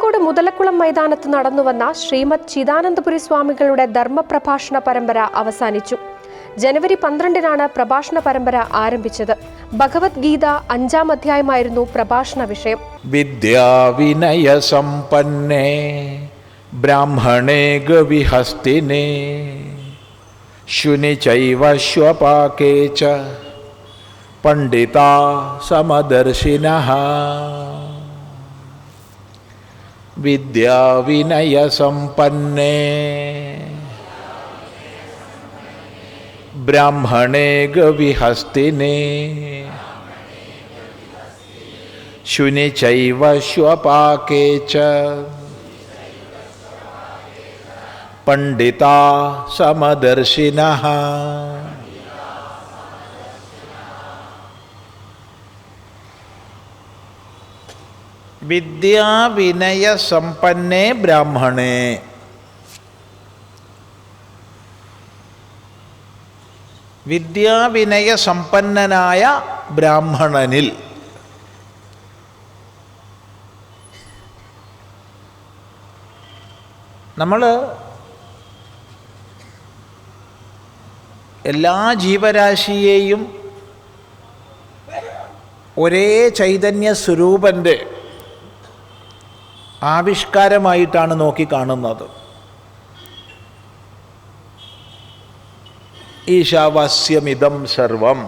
കോഴിക്കോട് മുതലക്കുളം മൈതാനത്ത് നടന്നുവന്ന ശ്രീമദ് ചിദാനന്ദപുരി സ്വാമികളുടെ ധർമ്മപ്രഭാഷണ പരമ്പര അവസാനിച്ചു. ജനുവരി പന്ത്രണ്ടിനാണ് പ്രഭാഷണ പരമ്പര ആരംഭിച്ചത്. ഭഗവത്ഗീത അഞ്ചാം അധ്യായമായിരുന്നു പ്രഭാഷണ വിഷയം. വിദ്യാവിനയസമ്പന്നേ ബ്രാഹ്മണേ ഗവിഹസ്തിനേ ശുനി പണ്ഡിതാ സമദർശിനഃ വിദ്യാവിനയസമ്പന്നേ ബ്രാഹ്മണേ ഗവിഹസ്തിനെ ശുനി ചൈവ ശ്വപാകേ ച പണ്ഡിതാ സമദർശിനഃ വിദ്യാവിനയ സമ്പന്നേ ബ്രാഹ്മണേ. വിദ്യാവിനയ സമ്പന്നനായ ബ്രാഹ്മണനിൽ. നമ്മൾ എല്ലാ ജീവരാശിയെയും ഒരേ ചൈതന്യ സ്വരൂപന്റെ ആവിഷ്കാരമായിട്ടാണ് നോക്കിക്കാണുന്നത് ഈശാവാസ്യമിതം സർവം.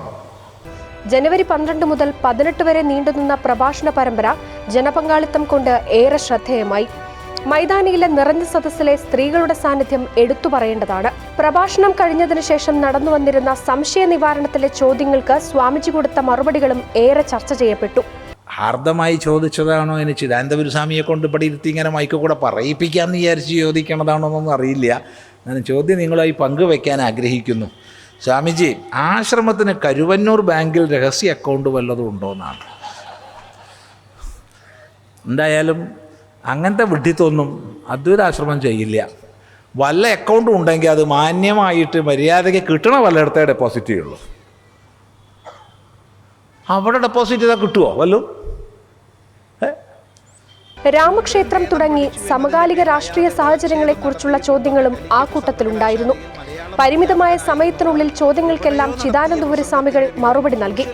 ജനുവരി പന്ത്രണ്ട് മുതൽ പതിനെട്ട് വരെ നീണ്ടുനിന്ന പ്രഭാഷണ പരമ്പര ജനപങ്കാളിത്തം കൊണ്ട് ഏറെ ശ്രദ്ധേയമായി. മൈതാനിയിലെ നിറഞ്ഞ സദസ്സിലെ സ്ത്രീകളുടെ സാന്നിധ്യം എടുത്തു പറയേണ്ടതാണ്. പ്രഭാഷണം കഴിഞ്ഞതിനു ശേഷം നടന്നു വന്നിരുന്ന സംശയ നിവാരണത്തിലെ ചോദ്യങ്ങൾക്ക് സ്വാമിജി കൊടുത്ത മറുപടികളും ഏറെ ചർച്ച ചെയ്യപ്പെട്ടു. ഹാർദമായി ചോദിച്ചതാണോ എന്ന് ചിദാനന്ദപുരസ്വാമിയെ കൊണ്ട് ഇവിടെ ഇരുത്തി ഇങ്ങനെ മൈക്ക് കൂടെ പറയിപ്പിക്കാമെന്ന് വിചാരിച്ച് ചോദിക്കണതാണോ എന്നൊന്നും അറിയില്ല. ഞാൻ ചോദ്യം നിങ്ങളായി പങ്കുവയ്ക്കാൻ ആഗ്രഹിക്കുന്നു. സ്വാമിജി ആശ്രമത്തിന് കരുവന്നൂർ ബാങ്കിൽ രഹസ്യ അക്കൗണ്ട് വല്ലതും ഉണ്ടോയെന്നാണ് എന്തായാലും അങ്ങനത്തെ വിഡ്ഢിത്തൊന്നും അദ്വൈതാശ്രമം ചെയ്യില്ല. വല്ല അക്കൗണ്ടും ഉണ്ടെങ്കിൽ അത് മാന്യമായിട്ട് മര്യാദയ്ക്ക് കിട്ടണ വല്ലയിടത്തേ ഡെപ്പോസിറ്റ് ചെയ്യുള്ളൂ. അവിടെ ഡെപ്പോസിറ്റ് ചെയ്താൽ കിട്ടുമോ വല്ലോ രാമക്ഷേത്രം തുടങ്ങി സമകാലിക രാഷ്ട്രീയ സാഹചര്യങ്ങളെക്കുറിച്ചുള്ള ചോദ്യങ്ങളും ആ കൂട്ടത്തിലുണ്ടായിരുന്നു. പരിമിതമായ സമയത്തിനുള്ളിൽ ചോദ്യങ്ങൾക്കെല്ലാം ചിദാനന്ദപുരി സ്വാമികൾ മറുപടി നൽകി.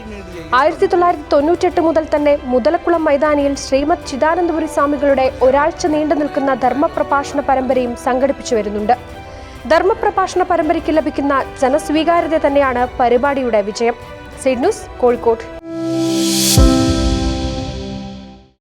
ആയിരത്തി തൊള്ളായിരത്തി തൊണ്ണൂറ്റെട്ട് മുതൽ തന്നെ മുതലക്കുളം മൈതാനിയിൽ ശ്രീമദ് ചിദാനന്ദപുരി സ്വാമികളുടെ ഒരാഴ്ച നീണ്ടു നിൽക്കുന്ന ധർമ്മപ്രഭാഷണ പരമ്പരയും സംഘടിപ്പിച്ചു വരുന്നുണ്ട്. ധർമ്മപ്രഭാഷണ പരമ്പരയ്ക്ക് ലഭിക്കുന്ന ജനസ്വീകാര്യത തന്നെയാണ് പരിപാടിയുടെ വിജയം. സിഡ്നൂസ് കോഴിക്കോട്.